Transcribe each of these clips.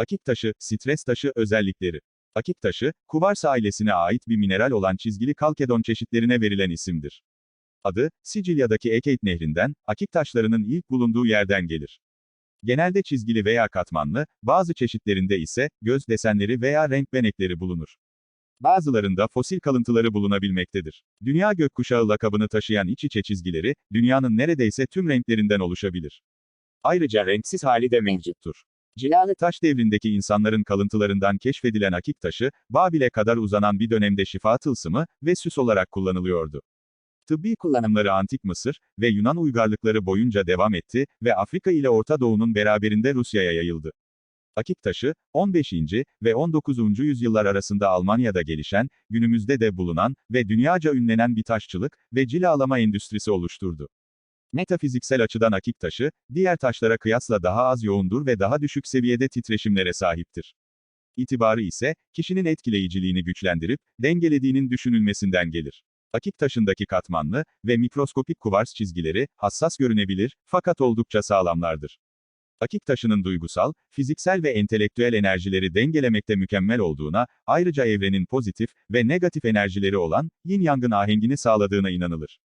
Akik taşı, stres taşı özellikleri. Akik taşı, kuvars ailesine ait bir mineral olan çizgili kalkedon çeşitlerine verilen isimdir. Adı, Sicilya'daki Ekate nehrinden, akik taşlarının ilk bulunduğu yerden gelir. Genelde çizgili veya katmanlı, bazı çeşitlerinde ise, göz desenleri veya renk benekleri bulunur. Bazılarında fosil kalıntıları bulunabilmektedir. Dünya gökkuşağı lakabını taşıyan iç içe çizgileri, dünyanın neredeyse tüm renklerinden oluşabilir. Ayrıca renksiz hali de mevcuttur. Cilalı taş devrindeki insanların kalıntılarından keşfedilen akik taşı, Babil'e kadar uzanan bir dönemde şifa tılsımı ve süs olarak kullanılıyordu. Tıbbi kullanımları Antik Mısır ve Yunan uygarlıkları boyunca devam etti ve Afrika ile Orta Doğu'nun beraberinde Rusya'ya yayıldı. Akik taşı, 15. ve 19. yüzyıllar arasında Almanya'da gelişen, günümüzde de bulunan ve dünyaca ünlenen bir taşçılık ve cilalama endüstrisi oluşturdu. Metafiziksel açıdan akik taşı, diğer taşlara kıyasla daha az yoğundur ve daha düşük seviyede titreşimlere sahiptir. İtibarı ise, kişinin etkileyiciliğini güçlendirip, dengelediğinin düşünülmesinden gelir. Akik taşındaki katmanlı ve mikroskopik kuvars çizgileri, hassas görünebilir, fakat oldukça sağlamlardır. Akik taşının duygusal, fiziksel ve entelektüel enerjileri dengelemekte mükemmel olduğuna, ayrıca evrenin pozitif ve negatif enerjileri olan, yin yangın ahengini sağladığına inanılır.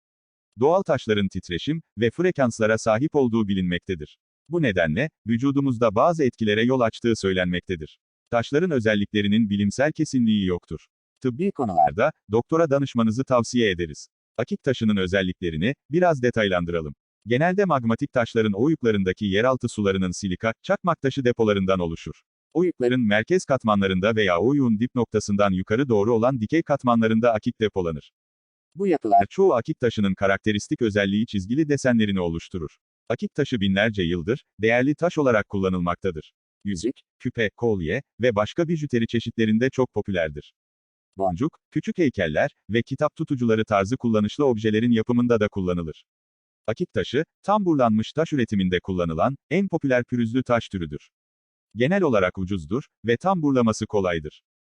Doğal taşların titreşim ve frekanslara sahip olduğu bilinmektedir. Bu nedenle, vücudumuzda bazı etkilere yol açtığı söylenmektedir. Taşların özelliklerinin bilimsel kesinliği yoktur. Tıbbi konularda, doktora danışmanızı tavsiye ederiz. Akik taşının özelliklerini, biraz detaylandıralım. Genelde magmatik taşların oyuklarındaki yeraltı sularının silika, çakmak taşı depolarından oluşur. Oyukların merkez katmanlarında veya oyuğun dip noktasından yukarı doğru olan dikey katmanlarında akik depolanır. Bu yapılar çoğu akik taşının karakteristik özelliği çizgili desenlerini oluşturur. Akik taşı binlerce yıldır, değerli taş olarak kullanılmaktadır. Yüzük, küpe, kolye ve başka bijuteri çeşitlerinde çok popülerdir. Boncuk, küçük heykeller ve kitap tutucuları tarzı kullanışlı objelerin yapımında da kullanılır. Akik taşı, tamburlanmış taş üretiminde kullanılan, en popüler pürüzlü taş türüdür. Genel olarak ucuzdur ve tamburlaması kolaydır.